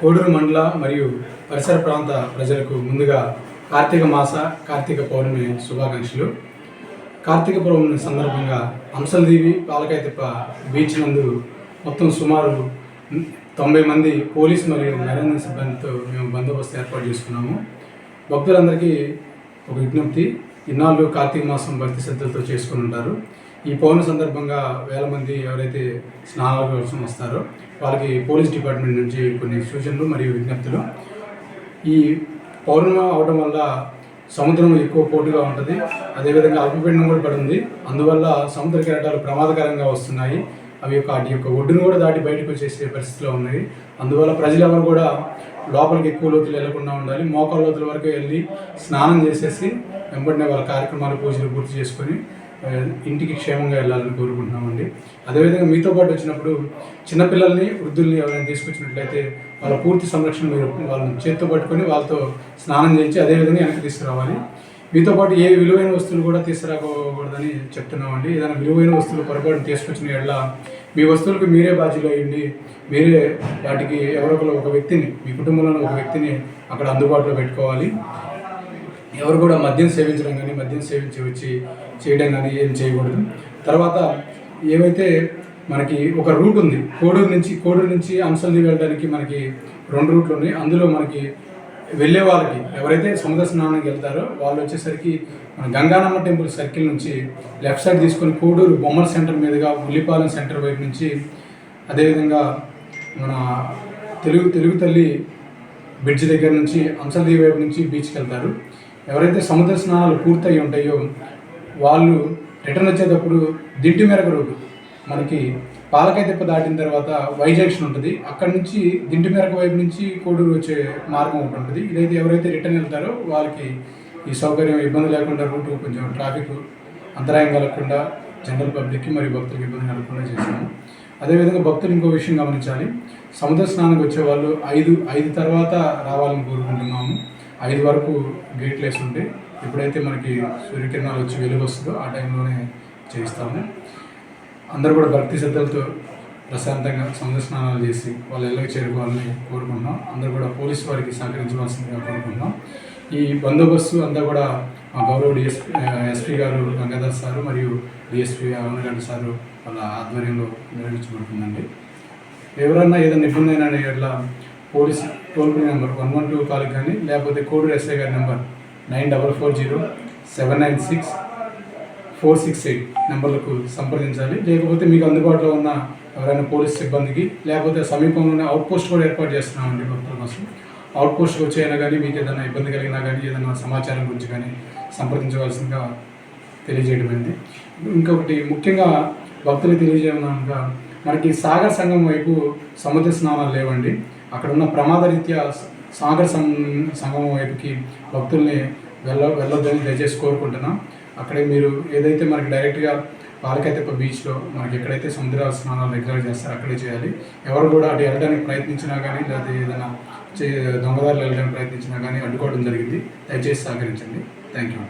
కోడూరు మండల మరియు పరిసర ప్రాంత ప్రజలకు ముందుగా కార్తీక మాస కార్తీక పౌర్ణమి శుభాకాంక్షలు. కార్తీక పౌర్ణమి సందర్భంగా అంశలదేవి పాలకాయతిప్ప బీచ్ నందు మొత్తం సుమారు తొంభై మంది పోలీస్ మరియు నరేంద్ర సిబ్బందితో మేము బందోబస్తు ఏర్పాటు చేసుకున్నాము. భక్తులందరికీ ఒక విజ్ఞప్తి ఇన్నాళ్ళు కార్తీక మాసం భక్తి శ్రద్ధలతో చేసుకుని ఉంటారు. ఈ పౌర్ణమి సందర్భంగా వేల మంది ఎవరైతే స్నానాల కోసం వస్తారో వాళ్ళకి పోలీస్ డిపార్ట్మెంట్ నుంచి కొన్ని సూచనలు మరియు విజ్ఞప్తులు. ఈ పౌర్ణమి అవడం వల్ల సముద్రం ఎక్కువ పోటుగా ఉంటుంది. అదేవిధంగా అల్పపీడనం కూడా పడుతుంది. అందువల్ల సముద్ర కెరటాలు ప్రమాదకరంగా వస్తున్నాయి. అవి యొక్క వాటి యొక్క ఒడ్డును కూడా దాటి బయటకు వచ్చేసే పరిస్థితిలో ఉన్నాయి. అందువల్ల ప్రజలెవరు కూడా లోపలికి ఎక్కువ లోతులు వెళ్ళకుండా ఉండాలి. మోకాళ్ళ లోతుల వరకు వెళ్ళి స్నానం చేసేసి వెంబడినే వాళ్ళ కార్యక్రమాలు పూజలు పూర్తి చేసుకొని ఇంటికి క్షేమంగా వెళ్ళాలని కోరుకుంటున్నామండి. అదేవిధంగా మీతో పాటు వచ్చినప్పుడు చిన్నపిల్లల్ని వృద్ధుల్ని ఎవరైనా తీసుకొచ్చినట్లయితే వాళ్ళ పూర్తి సంరక్షణ మీరు వాళ్ళని చేత్తో పట్టుకొని వాళ్ళతో స్నానం చేయించి అదేవిధంగా వెనక్కి తీసుకురావాలి. మీతో పాటు ఏ విలువైన వస్తువులు కూడా తీసుకురాకూడదని చెప్తున్నామండి. ఏదైనా విలువైన వస్తువులు పొరపాటు తీసుకొచ్చిన ఎడల మీ వస్తువులకు మీరే బాధ్యులు అయ్యండి. మీరే వాటికి ఎవరో ఒక వ్యక్తిని మీ కుటుంబంలోని ఒక వ్యక్తిని అక్కడ అందుబాటులో పెట్టుకోవాలి. ఎవరు కూడా మద్యం సేవించడం కానీ మద్యం సేవించి వచ్చి చేయడం కానీ ఏం చేయకూడదు. తర్వాత ఏవైతే మనకి ఒక రూట్ ఉంది కోడూరు నుంచి కోడూరు నుంచి అంశల్ని వెళ్ళడానికి మనకి రెండు రూట్లు ఉన్నాయి. అందులో మనకి వెళ్ళే వాళ్ళకి ఎవరైతే సముద్ర స్నానానికి వెళ్తారో వాళ్ళు వచ్చేసరికి మన గంగానమ్మ టెంపుల్ సర్కిల్ నుంచి లెఫ్ట్ సైడ్ తీసుకొని కోడూరు బొమ్మల సెంటర్ మీదుగా ఉల్లిపాలెం సెంటర్ వైపు నుంచి అదేవిధంగా మన తెలుగు తెలుగు తల్లి బ్రిడ్జ్ దగ్గర నుంచి అంశల్దేవి వైపు నుంచి బీచ్కి వెళ్తారు. ఎవరైతే సముద్ర స్నానాలు పూర్తయి ఉంటాయో వాళ్ళు రిటర్న్ వచ్చేటప్పుడు దింటి మేరకు రోడ్డు. మనకి పాలకాయ తిప్ప దాటిన తర్వాత వై జంక్షన్ ఉంటుంది. అక్కడ నుంచి దింటి మేరకు వైపు నుంచి కోడూరు వచ్చే మార్గం ఒకటి ఉంటుంది. ఇదైతే ఎవరైతే రిటర్న్ వెళ్తారో వాళ్ళకి ఈ సౌకర్యం ఇబ్బంది లేకుండా రూటు కొంచెం ట్రాఫిక్ అంతరాయం కలగకుండా జనరల్ పబ్లిక్కి మరియు భక్తులకు ఇబ్బంది కలగకుండా చేశాము అదేవిధంగా భక్తులు ఇంకో విషయం గమనించాలి. సముద్ర స్నానానికి వచ్చే వాళ్ళు ఐదు ఐదు తర్వాత రావాలని కోరుకుంటున్నాము. ఐదు వరకు గేట్లు వేసి ఉంటే ఎప్పుడైతే మనకి సూర్యకిరణాలు వచ్చి వెలుగు వస్తుందో ఆ టైంలోనే చేయిస్తాము. అందరూ కూడా భక్తి శ్రద్ధలతో ప్రశాంతంగా సముద్ర స్నానాలు చేసి వాళ్ళ ఇళ్ళకి చేరుకోవాలని కోరుకుంటున్నాం. అందరూ కూడా పోలీసు వారికి సహకరించవలసిందిగా కోరుకుంటున్నాం. ఈ బందోబస్తు అంతా కూడా మా గౌరవ డిఎస్పీ ఎస్పీ గారు గంగాధర్ సారు మరియు డిఎస్పీ అవనగడ్డ సారు వాళ్ళ ఆధ్వర్యంలో నిర్వహించబడుతుందండి. ఎవరన్నా ఏదైనా ఇబ్బంది అయినా ఇట్లా police toll free number one one two call కానీ లేకపోతే కోడూరు ఎస్ఐ గారి number nine double four zero seven nine six four six eight నెంబర్లకు సంప్రదించాలి. లేకపోతే మీకు అందుబాటులో ఉన్న ఎవరైనా పోలీస్ సిబ్బందికి లేకపోతే సమీపంలోనే అవుట్ పోస్ట్ కూడా ఏర్పాటు చేస్తున్నామండి భక్తుల కోసం. అవుట్ పోస్ట్కి వచ్చైనా కానీ మీకు ఏదైనా ఇబ్బంది కలిగినా కానీ ఏదైనా సమాచారం గురించి కానీ సంప్రదించవలసిందిగా తెలియజేయడమైంది ఇంకొకటి ముఖ్యంగా భక్తులకు తెలియజేయమనగా మనకి సాగర్ సంఘం వైపు సముద్ర స్నానాలు లేవండి. అక్కడ ఉన్న ప్రమాద రీత్యా సాగర్ సం సంఘం వైపుకి భక్తుల్ని వెళ్ళ వెళ్ళొద్దని దయచేసి కోరుకుంటున్నాం. అక్కడే మీరు ఏదైతే మనకి డైరెక్ట్గా పాలకైతేప్ప బీచ్లో మనకి ఎక్కడైతే సముద్ర స్నానాలు రెగ్యులర్ చేస్తారో అక్కడే చేయాలి. ఎవరు కూడా అటు వెళ్ళడానికి ప్రయత్నించినా కానీ లేదా ఏదైనా చే దొంగదారులు వెళ్ళడానికి ప్రయత్నించినా కానీ అడ్డుకోవడం జరిగింది. దయచేసి సహకరించండి. Thank you